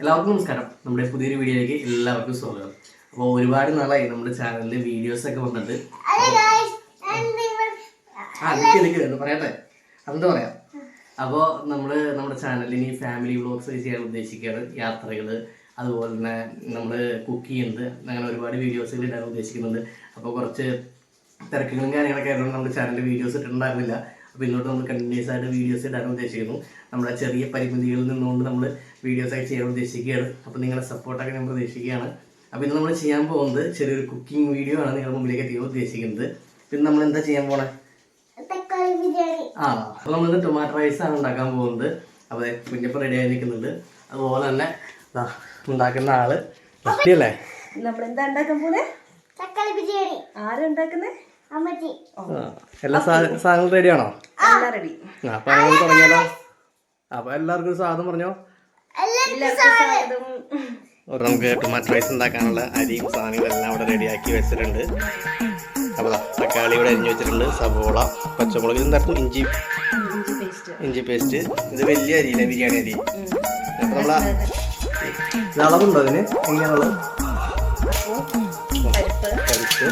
എല്ലാവർക്കും നമസ്കാരം. നമ്മുടെ പുതിയൊരു വീഡിയോയിലേക്ക് എല്ലാവർക്കും സ്വാഗതം. അപ്പോൾ ഒരുപാട് നാളായി നമ്മുടെ ചാനലിൽ വീഡിയോസ് ഒക്കെ വന്നിട്ട് ആ എന്ന് പറയട്ടെ? അതെന്താ പറയാം? അപ്പോൾ നമ്മൾ നമ്മുടെ ചാനലിൽ ഇനി ഫാമിലി വ്ളോഗ്സ് ചെയ്യാൻ ഉദ്ദേശിക്കുകയാണ്. യാത്രകൾ അതുപോലെ തന്നെ നമ്മൾ കുക്ക് ചെയ്യുന്നത് അങ്ങനെ ഒരുപാട് വീഡിയോസുകൾ ഇടാൻ ഉദ്ദേശിക്കുന്നുണ്ട്. അപ്പോൾ കുറച്ച് തിരക്കുകളും കാര്യങ്ങളൊക്കെ ആയതുകൊണ്ട് നമ്മുടെ ചാനലിൽ വീഡിയോസ് ഇട്ടിട്ടുണ്ടായിരുന്നില്ല. അപ്പോൾ ഇങ്ങോട്ട് നമ്മൾ കണ്ടിന്യൂസ് ആയിട്ട് വീഡിയോസ് ഇടാൻ ഉദ്ദേശിക്കുന്നു. നമ്മുടെ ചെറിയ പരിമിതികളിൽ നിന്നുകൊണ്ട് നമ്മൾ വീഡിയോസ് ആയി ചെയ്യാൻ ഉദ്ദേശിക്കുകയാണ്. അപ്പോൾ നിങ്ങളുടെ സപ്പോർട്ടൊക്കെ ഞാൻ പ്രതീക്ഷിക്കുകയാണ്. അപ്പോൾ ഇന്ന് നമ്മൾ ചെയ്യാൻ പോകുന്നത് ചെറിയൊരു കുക്കിംഗ് വീഡിയോ ആണ് നിങ്ങളുടെ മുമ്പിലേക്ക് എത്തിക്കാൻ ഉദ്ദേശിക്കുന്നത്. പിന്നെ നമ്മൾ എന്താ ചെയ്യാൻ പോണേ? ആ അപ്പോൾ നമ്മൾ ടൊമാറ്റോ റൈസ് ആണ് ഉണ്ടാക്കാൻ പോകുന്നത്. അപ്പോൾ കുഞ്ഞപ്പം റെഡി ആയി നിൽക്കുന്നുണ്ട്. അതുപോലെ തന്നെ ദാ ഉണ്ടാക്കുന്ന ആൾ അല്ലേ നമ്മൾ എന്താ ഉണ്ടാക്കാൻ പോകുന്നത് തക്കാളി ബിരിയാണി. എല്ലാ സാധനങ്ങളും റെഡിയാണോ? എല്ലാം റെഡി ആ അപ്പോൾ അങ്ങനെ തുടങ്ങിയാലോ അപ്പോൾ എല്ലാവർക്കും ഒരു സാധനം പറഞ്ഞോ? അപ്പോൾ നമുക്ക് ടൊമാറ്റോ റൈസ് ഉണ്ടാക്കാനുള്ള അരിയും സാധനങ്ങളും എല്ലാം ഇവിടെ റെഡിയാക്കി വെച്ചിട്ടുണ്ട്. അപ്പോൾ ദാ തക്കാളി ഇവിടെ അരിഞ്ഞു വെച്ചിട്ടുണ്ട്. സവോള പച്ചമുളക് എന്തായിരുന്നു ഇഞ്ചി. ഇഞ്ചി പേസ്റ്റ് ഇഞ്ചി പേസ്റ്റ് ഇത് വലിയ അരിയില്ല ബിരിയാണി അരി? അപ്പോൾ നമ്മളാ ഇത് അളവുണ്ടോ അതിന് എങ്ങനെയുള്ളത് പരിപ്പ്.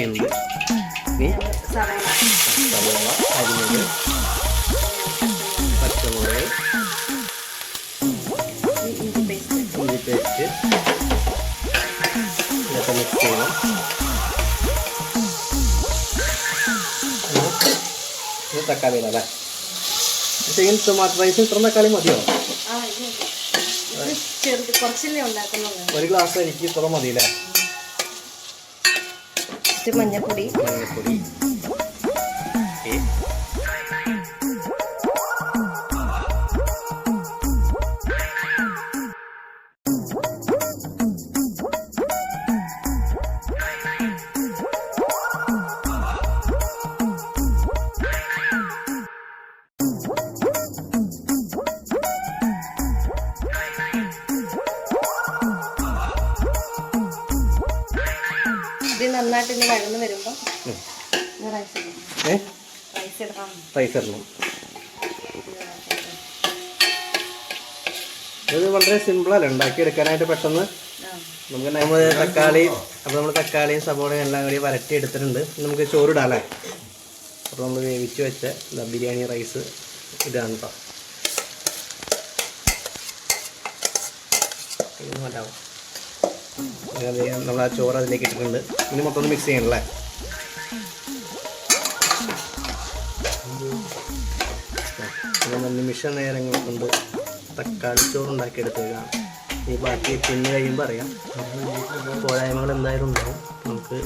ചെയ്യുന്നത് നീ സവാള അരിഞ്ഞത്. പച്ചമുളക് ഇഞ്ചി പേസ്റ്റ്. ഇതൊക്കെ മിക്സ് ചെയ്യണം. ഇത് തക്കാളി അല്ലേ? ശരിക്കും ടൊമാറ്റോ റൈസ് ഇത്ര തക്കാളി മതിയോ? ഒരു ഗ്ലാസ് എനിക്ക് ഇത്ര മതി അല്ലേ ഇച്ചിരി മഞ്ഞൾപ്പൊടി മഞ്ഞൾപ്പൊടി ഇനി വഴന്ന് വരുമ്പോൾ റൈസ് ഇടണം. ഇത് വളരെ സിമ്പിളാണ് ഉണ്ടാക്കിയെടുക്കാനായിട്ട് പെട്ടെന്ന്. നമുക്ക് നമ്മൾ തക്കാളി അപ്പോൾ നമ്മൾ തക്കാളിയും സബോളയും എല്ലാം കൂടി വരട്ടി എടുത്തിട്ടുണ്ട് നമുക്ക് ചോറിടാം അല്ലേ? അപ്പോൾ നമ്മൾ വേവിച്ച് വെച്ച ബിരിയാണി റൈസ് ഇതാണ് കേട്ടോ മാറ്റാമോ അങ്ങനെ നമ്മൾ ആ ചോറ് അതിലേക്ക് ഇട്ടിട്ടുണ്ട്. ഇനി മൊത്തം ഒന്ന് മിക്സ് ചെയ്യണല്ലേ? നിമിഷ നേരങ്ങൾ കൊണ്ട് തക്കാളി ചോറ് ഉണ്ടാക്കിയെടുത്തേക്കാം. ഈ ബാക്കി പിന്നെ കഴിയുമ്പോൾ അറിയാം പോരായ്മകൾ എന്തായാലും ഉണ്ടാവും. നമുക്ക്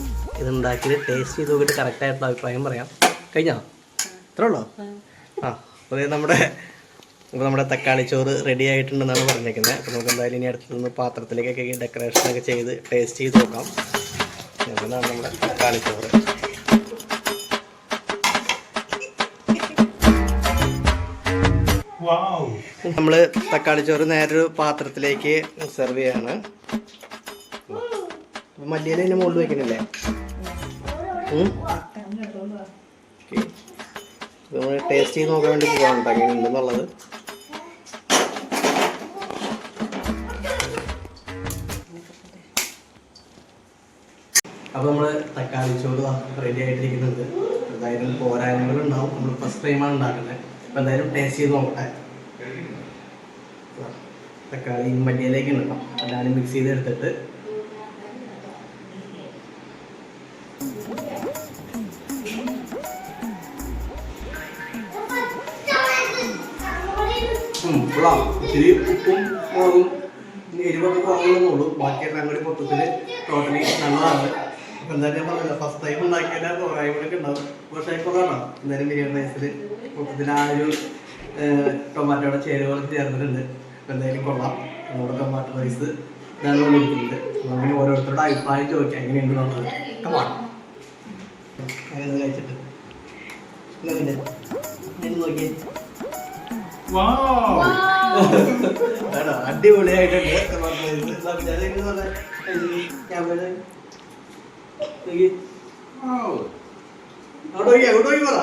ഇത് ഉണ്ടാക്കിയിട്ട് ടേസ്റ്റ് ചെയ്ത് നോക്കിയിട്ട് കറക്റ്റായിട്ടുള്ള അഭിപ്രായം പറയാം. കഴിഞ്ഞോ? ഇത്രേ ഉള്ളോ? ആ. അതായത് നമ്മുടെ അപ്പോൾ നമ്മുടെ തക്കാളി ചോറ് റെഡി ആയിട്ടുണ്ടെന്നാണ് പറഞ്ഞേക്കുന്നത്. അപ്പോൾ നമുക്ക് എന്തായാലും ഇനി അടുത്ത് നിന്ന് പാത്രത്തിലേക്കൊക്കെ ഈ ഡെക്കറേഷനൊക്കെ ചെയ്ത് ടേസ്റ്റ് ചെയ്ത് നോക്കാം. അതാണ് നമ്മുടെ തക്കാളി ചോറ്. നമ്മൾ തക്കാളി ചോറ് നേരൊരു പാത്രത്തിലേക്ക് സെർവ് ചെയ്യാണ്. മല്ലിയില ഇതിന്റെ മുകളിൽ വെക്കണില്ലേ? നമ്മൾ ടേസ്റ്റ് ചെയ്ത് നോക്കാൻ വേണ്ടി പോകാനുണ്ടാക്കി എങ്ങനെ അപ്പോൾ നമ്മൾ തക്കാളി ചോറ് റെഡി ആയിട്ടിരിക്കുന്നുണ്ട് എന്തായാലും പോരായ്മകൾ ഉണ്ടാവും. നമ്മൾ ഫസ്റ്റ് ടൈമാണ് ഉണ്ടാക്കുന്നത്. അപ്പോൾ എന്തായാലും ടേസ്റ്റ് ചെയ്ത് നോക്കട്ടെ. തക്കാളി മല്ലിയിലേക്ക് ഉണ്ടാവും എല്ലാവരും മിക്സ് ചെയ്തെടുത്തിട്ട് ഉം, കൊള്ളാം. ഇച്ചിരി ഉപ്പും മുളകും എരിവൊക്കെ കുറവുള്ളൂ ബാക്കിയെല്ലാം അങ്ങോട്ട് മൊത്തത്തിൽ ടോട്ടലി നല്ലതാണ്. എന്തായാലും ഞാൻ പറഞ്ഞില്ല ഫസ്റ്റ് ടൈം ഉണ്ടാക്കിയാൽ പോരായ്മകളൊക്കെ ഉണ്ടാവും. പക്ഷേ കുറവാണ് എന്തായാലും ബിരിയാണി റൈസിൽ മൊത്തത്തിൽ ആ ഒരു ടൊമാറ്റോയുടെ ചേരുവകൾ ചേർന്നിട്ടുണ്ട്. എന്തായാലും കൊള്ളാം. നമ്മുടെ ടൊമാറ്റോ റൈസ് ഇതാണ് വന്നിരിക്കുന്നത് അങ്ങനെ ഓരോരുത്തരുടെ അഭിപ്രായം ചോദിക്കാം. എങ്ങനെയുണ്ട് നമ്മൾ കമാൺ അങ്ങനെ കഴിച്ചിട്ട്. പിന്നെ? ഞാൻ നോക്കിയേ? അടിപൊളിയായിട്ടുണ്ട്? ക്യാമറ. അങ്ങോട്ട് അങ്ങോട്ട് നോക്കി പറ.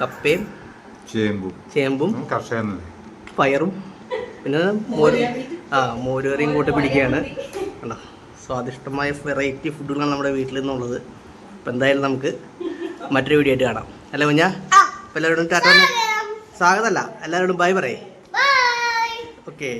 കപ്പയും ചേമ്പും. ചേമ്പും പയറും. പിന്നെ മോര് ആ മോരുകറിയും കൂട്ടി പിടിക്കുകയാണ്. കണ്ടോ? സ്വാദിഷ്ടമായ വെറൈറ്റി ഫുഡുകളാണ് നമ്മുടെ വീട്ടിൽ നിന്നുള്ളത്. അപ്പം എന്തായാലും നമുക്ക് മറ്റൊരു വീഡിയോ ആയിട്ട് കാണാം. അല്ലേ കുഞ്ഞാ? അപ്പം എല്ലാവരോടും ടാറ്റ സ്വാഗതമല്ല എല്ലാവരോടും ബൈ പറയേ. ഓക്കേ.